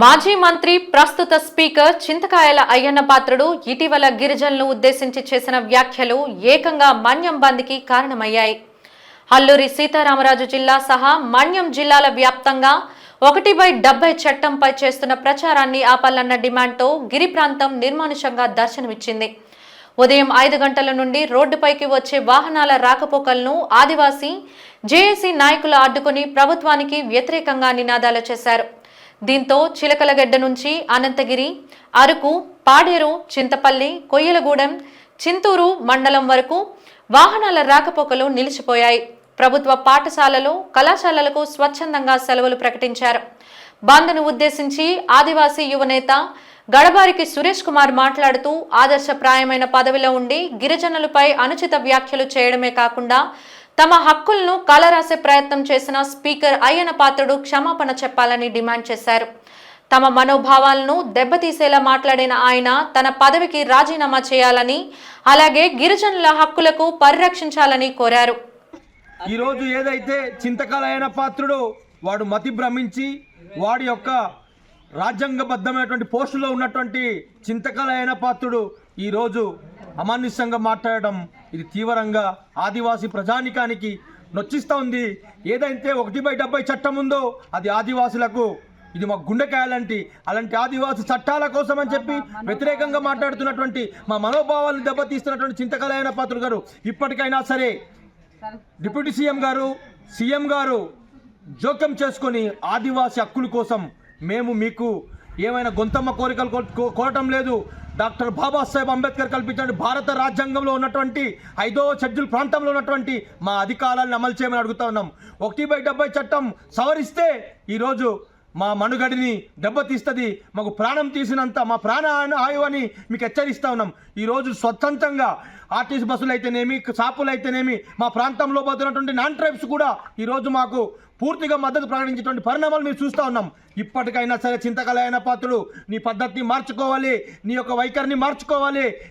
మాజీ మంత్రి ప్రస్తుత స్పీకర్ చింతకాయల అయ్యన్న పాత్రుడు ఇటీవల గిరిజనులను ఉద్దేశించి చేసిన వ్యాఖ్యలు ఏకంగా మన్యం బంద్కి కారణమయ్యాయి. అల్లూరి సీతారామరాజు జిల్లా సహా మన్యం జిల్లాల వ్యాప్తంగా ఒకటి బై డెబ్బై చట్టంపై చేస్తున్న ప్రచారాన్ని ఆపాలన్న డిమాండ్తో గిరి ప్రాంతం నిర్మానుషంగా దర్శనమిచ్చింది. ఉదయం ఐదు గంటల నుండి రోడ్డుపైకి వచ్చే వాహనాల రాకపోకలను ఆదివాసీ జేఏసీ నాయకులు అడ్డుకుని ప్రభుత్వానికి వ్యతిరేకంగా నినాదాలు చేశారు. దీంతో చిలకలగడ్డ నుంచి అనంతగిరి అరకు పాడేరు చింతపల్లి కొయ్యలగూడెం చింతూరు మండలం వరకు వాహనాల రాకపోకలు నిలిచిపోయాయి. ప్రభుత్వ పాఠశాలలు కళాశాలలకు స్వచ్ఛందంగా సెలవులు ప్రకటించారు. బంద్ను ఉద్దేశించి ఆదివాసీ యువనేత గడబారికి సురేష్ కుమార్ మాట్లాడుతూ ఆదర్శప్రాయమైన పదవిలో ఉండి గిరిజనులపై అనుచిత వ్యాఖ్యలు చేయడమే కాకుండా తమ హక్కులను కాలరాసే ప్రయత్నం చేసిన స్పీకర్ అయ్యన పాత్రుడు క్షమాపణ చెప్పాలని డిమాండ్ చేశారు. తమ మనోభావాలను దెబ్బతీసేలా మాట్లాడిన ఆయన తన పదవికి రాజీనామా చేయాలని అలాగే గిరిజనుల హక్కులకు పరిరక్షించాలని కోరారు. ఈరోజు ఏదైతే చింతకాలైన పాత్రుడు వాడు మతి భ్రమించి వాడి యొక్క రాజ్యాంగబద్ధమైనటువంటి పోస్టులో ఉన్నటువంటి చింతకాలైన పాత్రుడు ఈరోజు అమానుష్యంగా మాట్లాడడం ఇది తీవ్రంగా ఆదివాసీ ప్రజానికానికి నొచ్చిస్తూ ఉంది. ఏదైతే ఒకటి బై డెబ్బై చట్టం ఉందో అది ఆదివాసులకు ఇది మా గుండెకాయలంటి అలాంటి ఆదివాసి చట్టాల కోసం అని చెప్పి వ్యతిరేకంగా మాట్లాడుతున్నటువంటి మా మనోభావాలను దెబ్బతీస్తున్నటువంటి చింతకాలైన పాత్రుడు గారు ఇప్పటికైనా సరే. డిప్యూటీ సీఎం గారు సీఎం గారు జోక్యం చేసుకొని ఆదివాసి హక్కుల కోసం మేము మీకు ఏమైనా గొంతమ్మ కోరికలు కోరటం లేదు. డాక్టర్ బాబాసాహెబ్ అంబేద్కర్ కల్పించిన భారత రాజ్యాంగంలో ఉన్నటువంటి ఐదో షెడ్యూల్ ప్రాంతంలో ఉన్నటువంటి మా అధికారాలను అమలు చేయమని అడుగుతా ఉన్నాం. ఒకటి బై డెబ్బై చట్టం సవరిస్తే ఈరోజు మా మనుగడిని దెబ్బతీస్తుంది. మాకు ప్రాణం తీసినంత మా ప్రాణ ఆయువు అని మీకు హెచ్చరిస్తా ఉన్నాం. ఈరోజు స్వతంత్రంగా ఆర్టీసీ బస్సులు అయితేనేమి షాపులు అయితేనేమి మా ప్రాంతంలో పోతున్నటువంటి నాన్ ట్రైబ్స్ కూడా ఈరోజు మాకు పూర్తిగా మద్దతు ప్రకటించేటువంటి పరిణామాలు మీరు చూస్తూ ఉన్నాం. ఇప్పటికైనా సరే చింతకలైన పాత్రుడు నీ పద్ధతిని మార్చుకోవాలి నీ యొక్క వైఖరిని మార్చుకోవాలి.